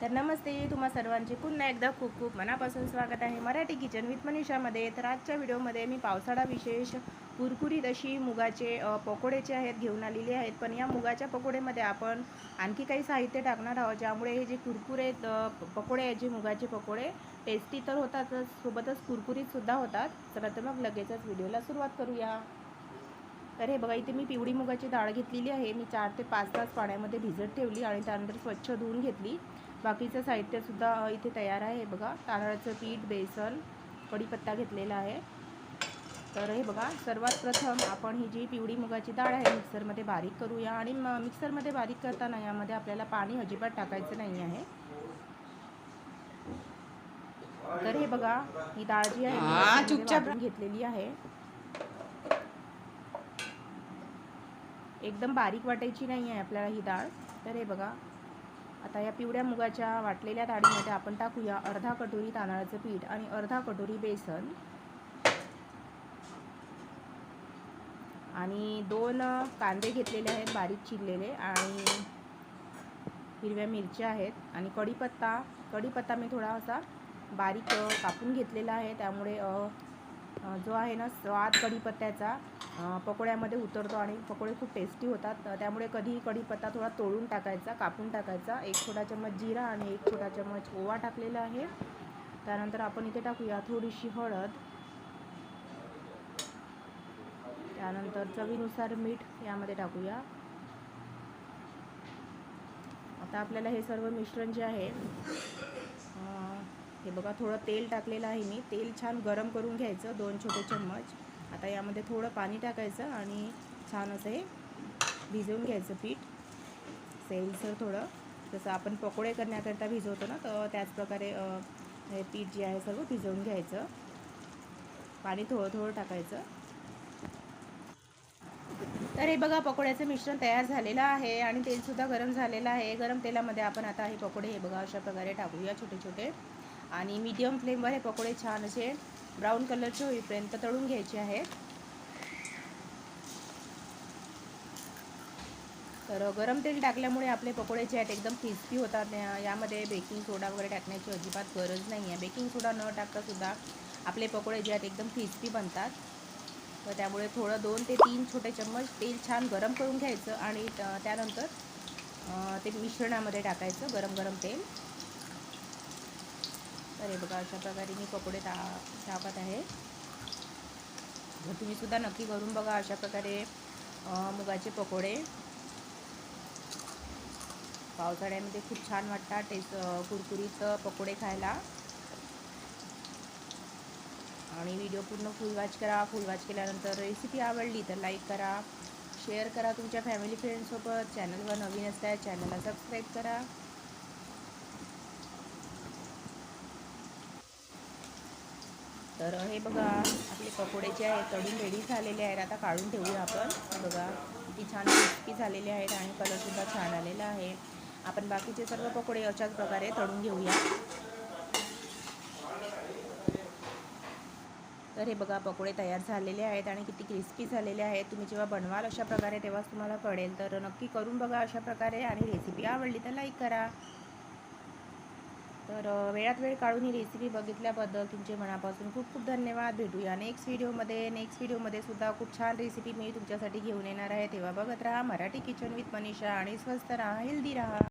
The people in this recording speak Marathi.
तर नमस्ते तुम्हा सर्वांचे पुन्हा एकदा खूप खूप मनापासून स्वागत आहे मराठी किचन विथ मनीषामध्ये. तर आजच्या व्हिडिओमध्ये मी पावसाळा विशेष कुरकुरीत अशी मुगाचे पकोडेचे आहेत घेऊन आलेले आहेत. पण या मुगाच्या पकोडेमध्ये आपण आणखी काही साहित्य टाकणार आहोत ज्यामुळे हे जे कुरकुरे पकोडे आहेत जे मुगाचे पकोडे टेस्टी तर होतातच सोबतच कुरकुरीतसुद्धा होतात. चला तर मग लगेचच व्हिडिओला सुरुवात करूया. तर हे बघा इथे मी पिवळी मुगाची डाळ घेतलेली आहे. मी चार ते पाच तास पाण्यामध्ये भिजत ठेवली आणि त्यानंतर स्वच्छ धुवून घेतली. बाकीचं साहित्यसुद्धा इथे तयार आहे. हे बघा तांदळाचं पीठ बेसन कढीपत्ता घेतलेला आहे. तर हे बघा सर्वात प्रथम आपण ही जी पिवळी मुगाची डाळ आहे मिक्सरमध्ये बारीक करूया. आणि म- मिक्सरमध्ये बारीक करताना यामध्ये आपल्याला पाणी अजिबात टाकायचं नाही आहे. तर हे बघा ही डाळ जी आहे चुपचाप. घेतलेली आहे. एकदम बारीक वाटायची नाही आहे आपल्याला ही डाळ. तर हे बघा आता या पिवळ्या मुगाच्या वाटलेल्या डाळीमध्ये आपण टाकूया अर्धा कटोरी तांदळाचं पीठ आणि अर्धा कटोरी बेसन. आणि दोन कांदे घेतलेले आहेत बारीक चिरलेले आणि हिरव्या मिरच्या आहेत. आणि कढीपत्ता कढीपत्ता मी थोडासा बारीक कापून घेतलेला आहे. त्यामुळे जो आहे ना स्वाद कढीपत्त्याचा पकोड्यामध्ये उतरतो आणि पकोडे खूप टेस्टी होतात. त्यामुळे कधीही कढीपत्ता थोडा तोडून टाकायचा कापून टाकायचा. एक छोटा चम्मच जिरा आणि एक छोटा चम्मच ओवा टाकलेला आहे. त्यानंतर आपण इथे टाकूया थोडीशी हळद. त्यानंतर चवीनुसार मीठ यामध्ये टाकूया. आता आपल्याला हे सर्व मिश्रण जे आहे हे बघा थोडं तेल टाकलेलं आहे मी. तेल छान गरम करून घ्यायचं दोन छोटे चम्मच. आता यामध्ये थोडं पाणी टाकायचं आणि छान असं हे भिजवून घ्यायचं पीठ. सैलसर थोडं. जसं आपण पकोडे करण्याकरता भिजवतो ना तर त्याचप्रकारे हे पीठ जे आहे सर्व भिजवून घ्यायचं. पाणी थोडं थोडं टाकायचं. तर हे बघा पकोड्याचं मिश्रण तयार झालेलं आहे आणि तेलसुद्धा गरम झालेलं आहे. गरम तेलामध्ये आपण आता हे पकोडे हे बघा अशा प्रकारे टाकूया छोटे छोटे आणि मीडियम फ्लेमवर हे पकोडे छान असे ब्राऊन कलरचे होईपर्यंत तळून घ्यायचे आहेत तर गरम तेल टाकल्यामुळे आपले पकोडे जे आहेत एकदम क्रिस्पी होतात. यामध्ये बेकिंग सोडा वगैरे टाकण्याची अजिबात गरज नाही आहे. बेकिंग सोडा न टाकतासुद्धा आपले पकोडे जे आहेत एकदम क्रिस्पी बनतात. तर त्यामुळे थोडं दोन ते तीन छोटे चम्मच तेल छान गरम करून घ्यायचं आणि त्यानंतर ते मिश्रणामध्ये टाकायचं गरम गरम तेल. तर हे बघा अशा प्रकारे मी पकोडे टा टाकत आहे. तुम्हीसुद्धा नक्की करून बघा अशा प्रकारे मुगाचे पकोडे. पावसाळ्यामध्ये खूप छान वाटतात टेस्ट कुरकुरीत पकोडे खायला. आणि व्हिडिओ पूर्ण फुल वॉच करा. फुल वॉच केल्यानंतर रेसिपी आवडली तर लाईक करा. शेअर करा तुमच्या फॅमिली फ्रेंडसोबत चॅनलवर नवीन असल्या चॅनलला सबस्क्राईब करा. तर हे बघा आपले पकोडे जे आहेत तळून रेडी झालेले आहेत. आता काढून ठेवूया आपण. बघा किती छान क्रिस्पी झालेले आहेत आणि कलरसुद्धा छान आलेला आहे. आपण बाकीचे सर्व पकोडे अशाच प्रकारे तळून घेऊया. तर हे बघा पकोडे तयार झालेले आहेत आणि किती क्रिस्पी झालेले आहेत. तुम्ही जेव्हा बनवाल अशा प्रकारे तेव्हाच तुम्हाला कळेल. तर नक्की करून बघा अशा प्रकारे आणि रेसिपी आवडली तर लाईक करा. तर वेळात वेळ काढून ही रेसिपी बघितल्याबद्दल तुमचे मनापासून खूप खूप धन्यवाद. भेटूया नेक्स्ट व्हिडिओमध्ये नेक्स्ट व्हिडिओमध्ये सुद्धा खूप छान रेसिपी मी तुमच्यासाठी घेऊन येणार आहे. तेव्हा बघत राहा मराठी किचन विथ मनीषा आणि स्वस्त राहा हेल्दी राहा.